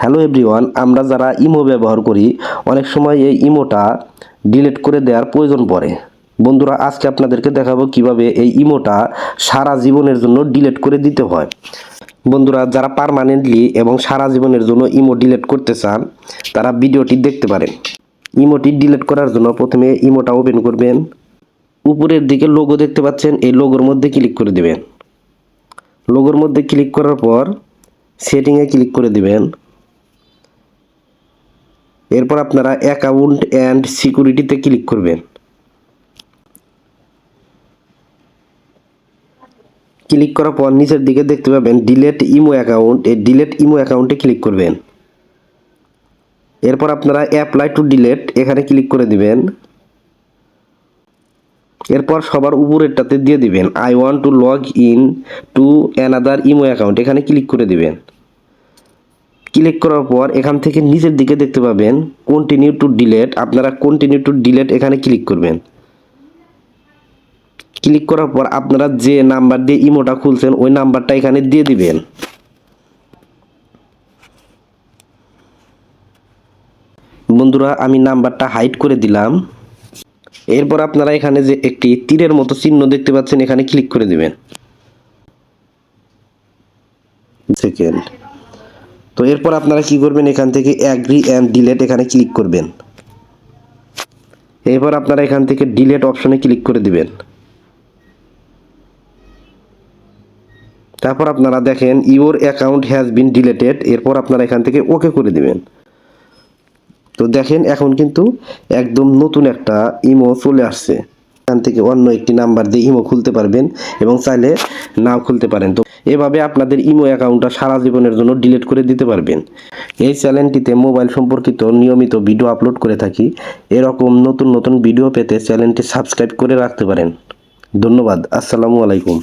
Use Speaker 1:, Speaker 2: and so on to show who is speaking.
Speaker 1: Hello everyone, আমরা যারা imo ব্যবহার করি, অনেক সময় এই ইমোটা ডিলিট করে দেওয়ার প্রয়োজন পড়ে। বন্ধুরা, আজকে আপনাদেরকে দেখাবো কীভাবে এই ইমোটা সারা জীবনের জন্য ডিলিট করে দিতে হয়। বন্ধুরা, যারা পার্মানেন্টলি এবং সারা জীবনের জন্য ইমো ডিলিট করতে চান, তারা ভিডিওটি দেখতে পারেন। ইমোটি ডিলিট করার জন্য প্রথমে ইমোটা ওপেন করবেন। উপরের দিকে লোগো দেখতে পাচ্ছেন, এই লোগোর মধ্যে ক্লিক করে দিবেন। লোগোর মধ্যে ক্লিক করার পর সেটিংয়ে ক্লিক করে দিবেন। এরপর আপনারা অ্যাকাউন্ট অ্যান্ড সিকিউরিটিতে ক্লিক করবেন। ক্লিক করার পর নিচের দিকে দেখতে পাবেন ডিলেট ইমো অ্যাকাউন্ট এই ডিলেট ইমো অ্যাকাউন্টে ক্লিক করবেন। এরপর আপনারা অ্যাপ্লাই টু ডিলেট এখানে ক্লিক করে দিবেন। এরপর সবার উপরেরটাতে দিয়ে দিবেন। I want to log in to another imo account এখানে ক্লিক করে দিবেন। ক্লিক করার পর এখান থেকে নিচের দিকে দেখতে পাবেন কন্টিনিউ টু ডিলেট আপনারা কন্টিনিউ টু ডিলেট এখানে ক্লিক করবেন। ক্লিক করার পর আপনারা যে নাম্বার দিয়ে ইমোটা খুলছেন, ওই নাম্বারটা এখানে দিয়ে দিবেন। বন্ধুরা, আমি নাম্বারটা হাইড করে দিলাম। এরপর আপনারা এখানে যে একটি তীরের মতো চিহ্ন দেখতে পাচ্ছেন, এখানে ক্লিক করে দিবেন। সেকেন্ড তো এরপর আপনারা কি করবেন? এখান থেকে অ্যাগ্রি অ্যান্ড ডিলেট এখানে ক্লিক করবেন। এরপর আপনারা এখান থেকে ডিলেট অপশনে ক্লিক করে দিবেন। তারপর আপনারা দেখেন your account has been deleted এরপর আপনারা এখান থেকে ওকে করে দিবেন। তো দেখেন, এখন কিন্তু একদম নতুন একটা ইমো চলে আসছে। এখান থেকে অন্য একটি নাম্বার দিয়ে ইমো খুলতে পারবেন এবং চাইলে নাও খুলতে পারেন। তো এভাবে আপনাদের ইমো অ্যাকাউন্টটা সারা জীবনের জন্য ডিলিট করে দিতে পারবেন। এই চ্যানেলটিতে মোবাইল সম্পর্কিত নিয়মিত ভিডিও আপলোড করে থাকি। এরকম নতুন নতুন ভিডিও পেতে চ্যানেলটি সাবস্ক্রাইব করে রাখতে পারেন। ধন্যবাদ। আসসালামু আলাইকুম।